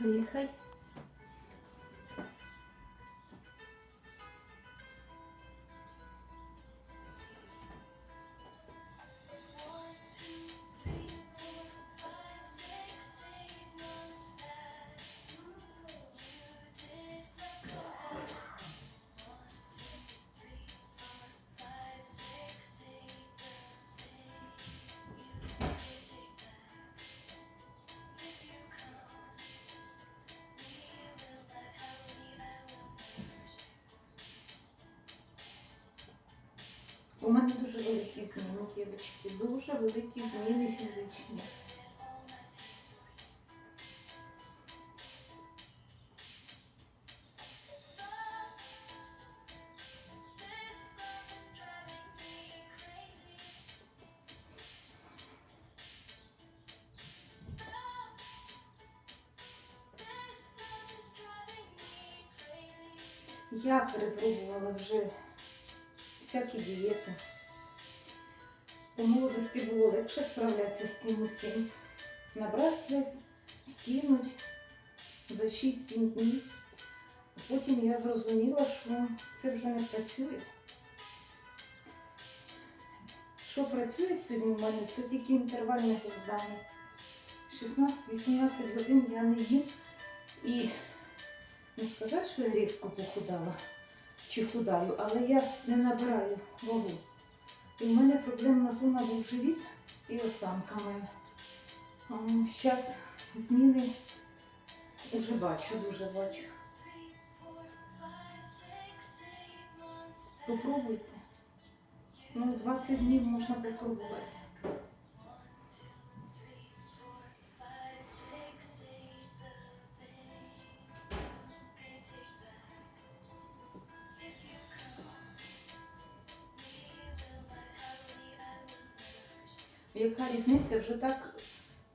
Поїхали. Великі зміни, дівчатки. Дуже великі зміни фізичні. Я перепробувала вже справлятися з цим усім. Набрати весь, скинуть за 6-7 днів. Потім я зрозуміла, що це вже не працює. Що працює сьогодні в мене, це тільки інтервальне голодання. 16-18 годин я не їм і не сказати, що я різко похудала чи худаю, але я не набираю вагу. І в мене проблемна зона був живіт і осанками. Зараз зміни вже бачу, дуже бачу. Попробуйте. Ну, 20 днів можна попробувати. Яка різниця вже так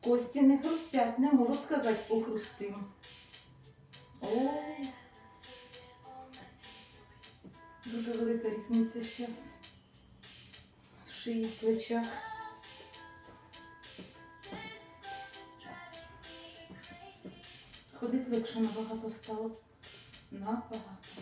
кості не хрустять, не можу сказати по хрустим. Дуже велика різниця зараз в шиї, в плечах. Ходити легше набагато стало. Набагато.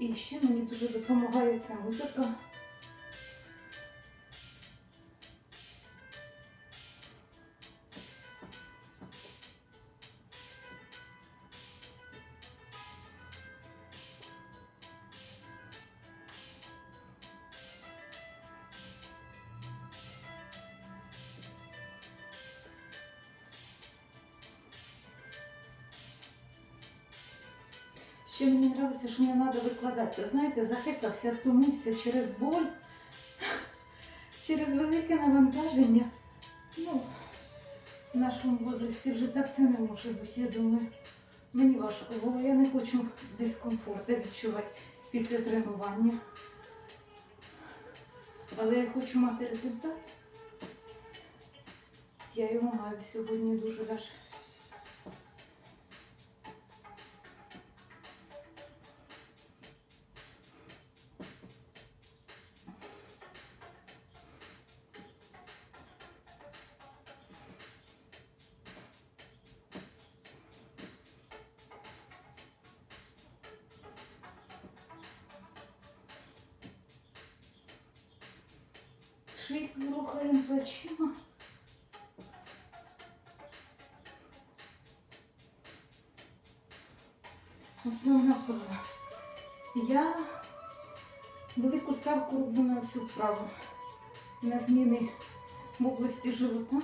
І ще мені дуже допомагає ця музика. Викладатися. Знаєте, захикався, втомився через боль, через велике навантаження. Ну, в нашому возрасті вже так це не може бути. Я думаю, мені важко було. Я не хочу дискомфорту відчувати після тренування. Але я хочу мати результат. Я його маю сьогодні дуже даже. Швидко рухаємо плечима. Основна вправа. Я велику ставку роблю на всю вправу. На зміни в області живота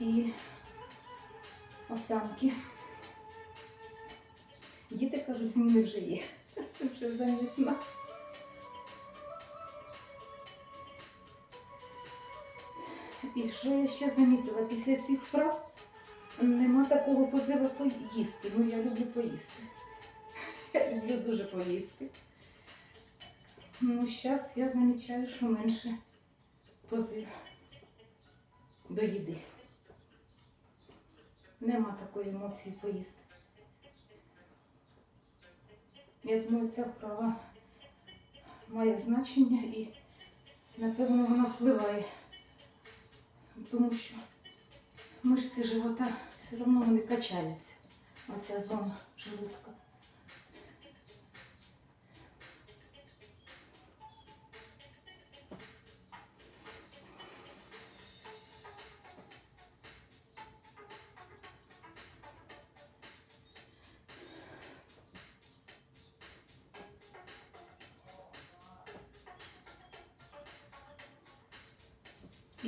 і осанки. Діти кажуть, зміни вже є. Вже замітно. І що я ще замітила, після цих вправ нема такого позиву поїсти. Ну, я люблю поїсти. Я люблю дуже поїсти. Ну, зараз я замічаю, що менше позив до їди. Нема такої емоції поїсти. Я думаю, ця вправа має значення і, напевно, вона впливає. Тому що мишці живота все одно вони качаються. Оця зона желудка.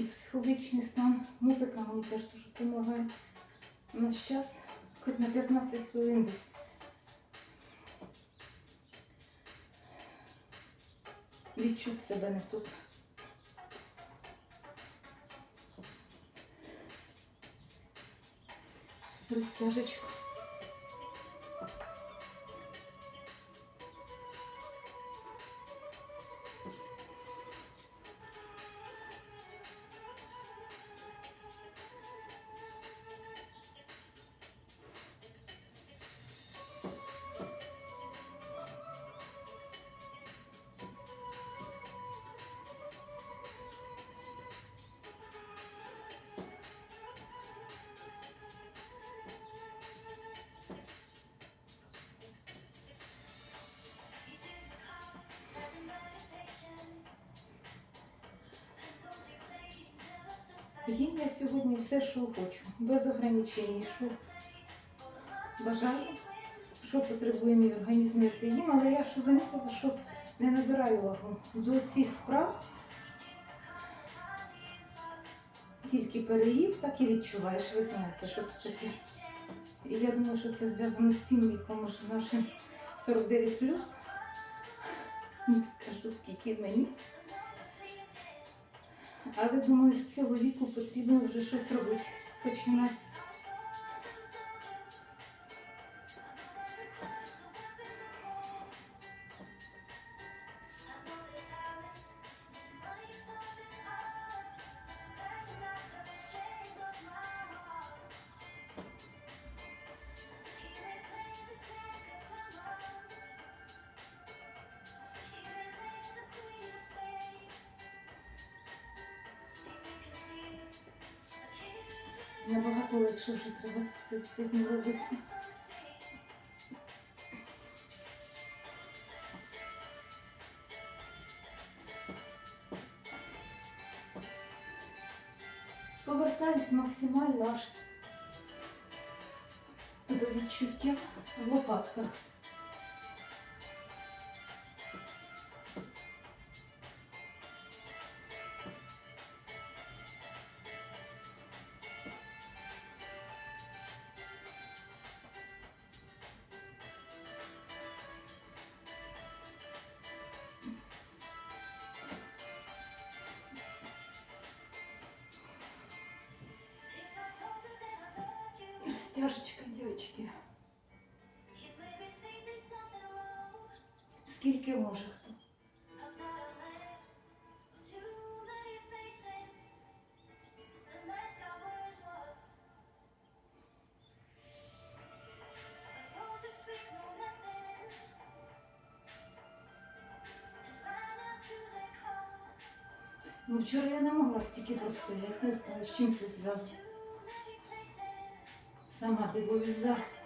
І психологічний стан, музика мені теж дуже допомагає. У нас час хоч на 15 хвилин десь. Відчути себе не тут. Розтяжечку. Їм я сьогодні все, що хочу, без ограничень, що бажаю, що потребує мій організм, я їм, але я що замітила, що не набираю вагу до цих вправ. Тільки переїв, так і відчуваєш. Ви знаєте, що це таке. І я думаю, що це зв'язано з цим віком, може нашим 49 Не скажу, скільки мені. Але думаю, з цього віку потрібно вже щось робити. Починати. Набагато легше вже треба це все сьогодні робиться. Повертаюсь максимально аж до відчуття в лопатках. Стяжечка, дівчатки. Скільки може хто? Ну, вчора я не могла стільки просто, я не знаю, з чим це зв'язано. Сама дивуюсь зараз.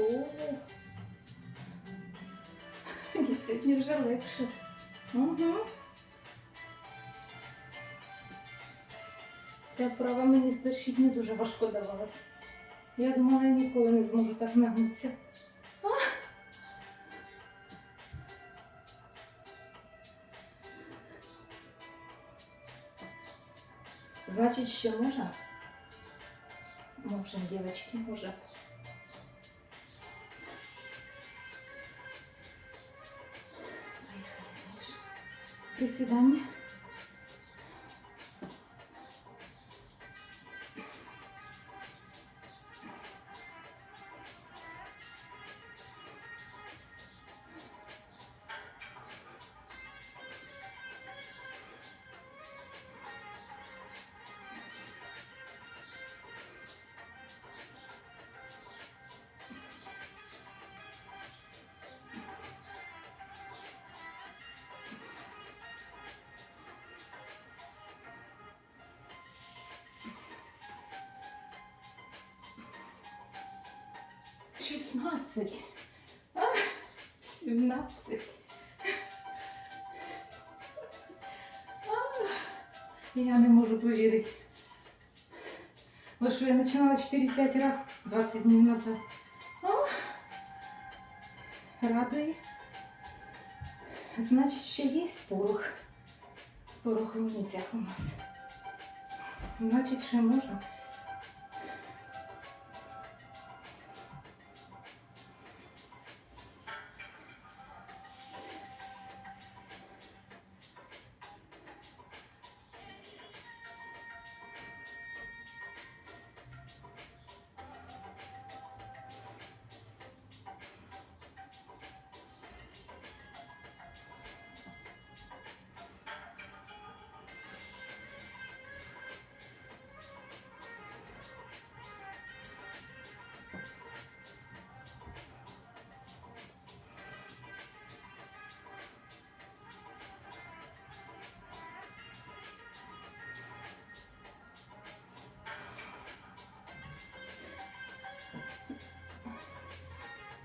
О, сьогодні вже легше. Угу. Ця вправа мені з перші дні дуже важко давалась. Я думала, я ніколи не зможу так нагнутися. Значить, ще можна? Можем, девочки, можем. До свидання. 16, 17. Я не можу повірити. Бо що я починала 4-5 раз 20 днів назад. Радує. Значить, ще є порох. Порох в ніцях у нас. Значить, ще можна.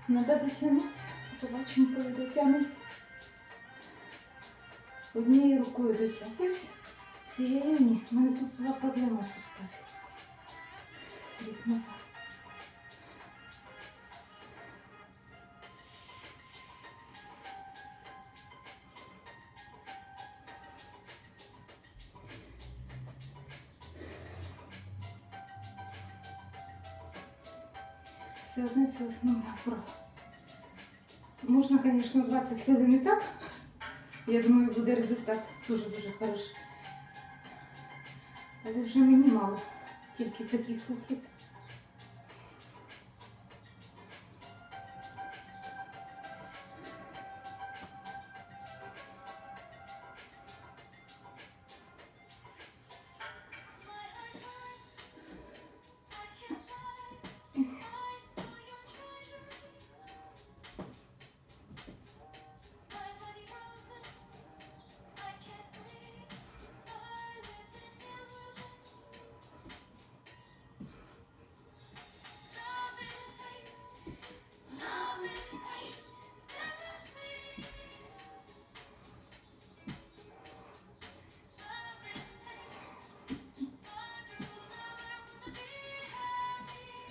Надо дотягнутися. Побачимо, коли дотягнусь. Однією рукою дотягуюсь. Цією ні. У мене тут була проблема в суставі. Рік назад. Все одне це основна вправа. Звісно, 20 хвилин і так. Я думаю, буде результат дуже-дуже хороший. Але вже мені мало. Тільки таких рухів.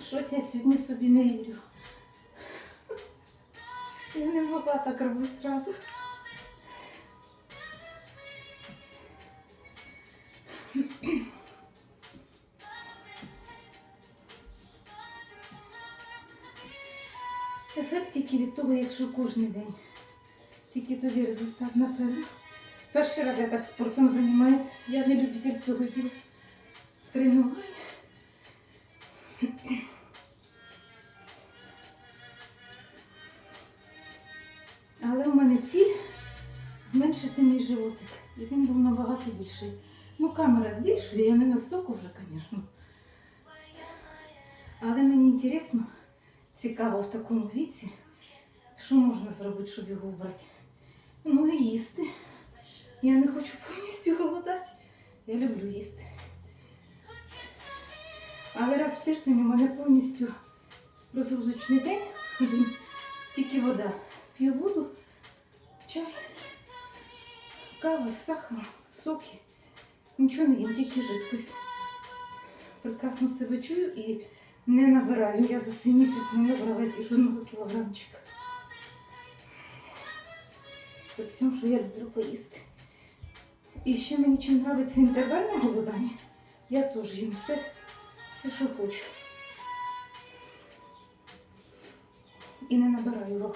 Щось я сьогодні собі не вірю. Я не могла так робити зразу. Ефект тільки від того, якщо кожен день. Тільки тоді результат напевно. Перший раз я так спортом займаюся. Я не любитель цього діла. Тренування. Набагато більший. Ну, камера збільшує, я не настільки вже, звісно. Але мені цікаво, цікаво в такому віці, що можна зробити, щоб його вбрати. Ну і їсти. Я не хочу повністю голодати. Я люблю їсти. Але раз в тиждень у мене повністю розгрузочний день. Тільки вода. П'ю воду, чай, кава з сахаром, соки. Нічого не їм, тільки жидкость. Прекрасно себе чую і не набираю. Я за цей місяць не набрала жодного кілограмчика. При всьому, що я люблю поїсти. І ще мені чим подобається інтервальне голодання, я теж їм все, все, що хочу. І не набираю вагу.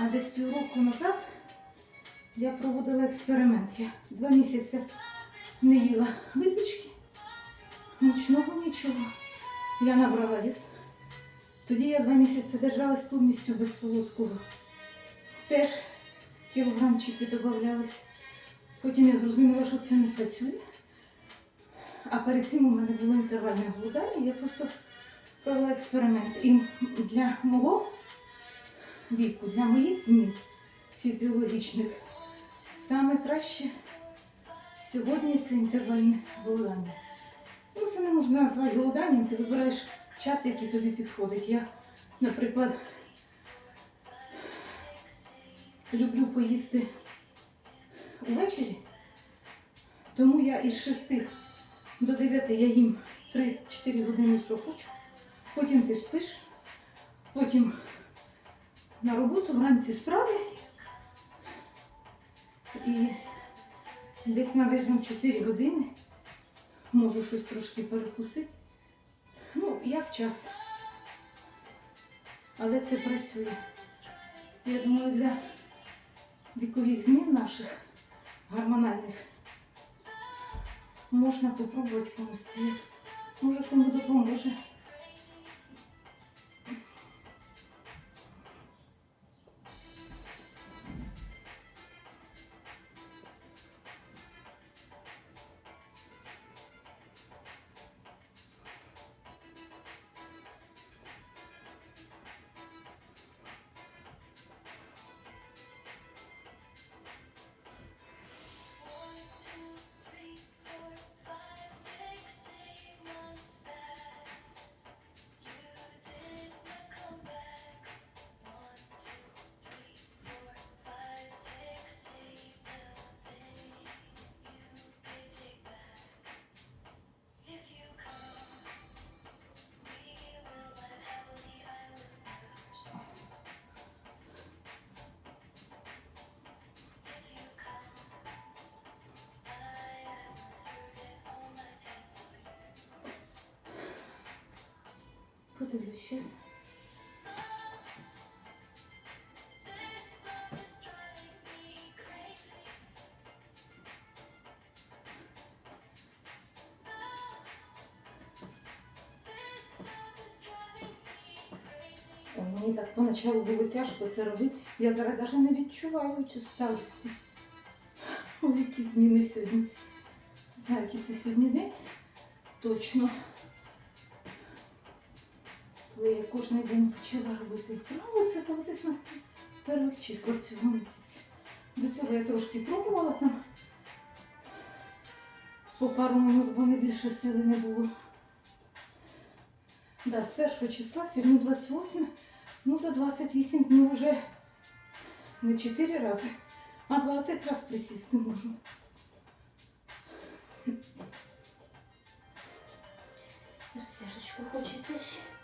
А десь півроку назад я проводила експеримент. Я два місяці не їла випічки, мучного нічого. Я набрала вес. Тоді я два місяці держалась повністю без солодкого. Теж кілограмчики додавались. Потім я зрозуміла, що це не працює. А перед цим у мене було інтервальне голодання, я просто провела експеримент. І для мого віку, для моїх змін фізіологічних, саме краще сьогодні це інтервальне голодання. Ну, це не можна назвати голоданням, ти вибираєш час, який тобі підходить. Я, наприклад, люблю поїсти увечері, тому я із 6 до 9 я їм 3-4 години, що хочу. Потім ти спиш, потім на роботу вранці справи. І десь, мабуть, 4 години можу щось трошки перекусити. Ну, як час. Але це працює. Я думаю, для вікових змін наших гормональних можна попробувати комусь це. Може кому допоможе. Подивлюсь щось. Мені так поначалу було тяжко це робити. Я зараз навіть не відчуваю старості. Які зміни сьогодні. Знаю, який це сьогодні день. Точно. Коли я кожен день почала робити вправу, це було десь на перших числах цього місяця. До цього я трошки пробувала там. По пару минут, бо не більше сили не було. Да, з першого числа, сьогодні 28, ну за 28 днів вже не 4 рази, а 20 разів присісти можу. Розтяжечку хочеться ще.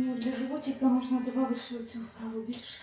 Ну, для животика можна додати цю вправу більше.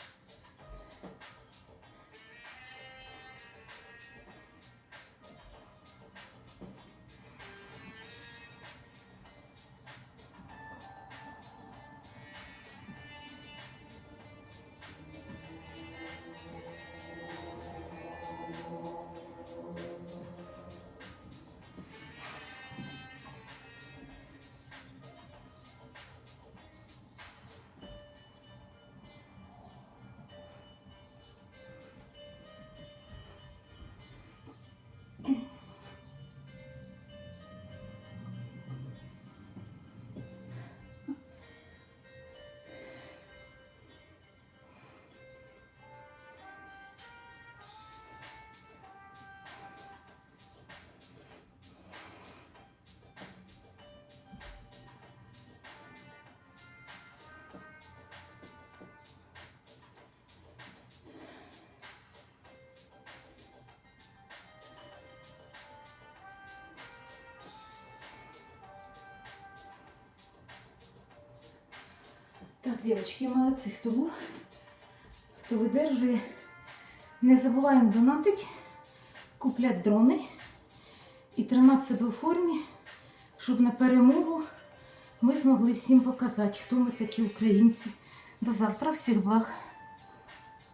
Так, дівчатки, молодці, хто був, хто видержує. Не забуваємо донатити, купляти дрони і тримати себе в формі, щоб на перемогу ми змогли всім показати, хто ми такі українці. До завтра, всіх благ.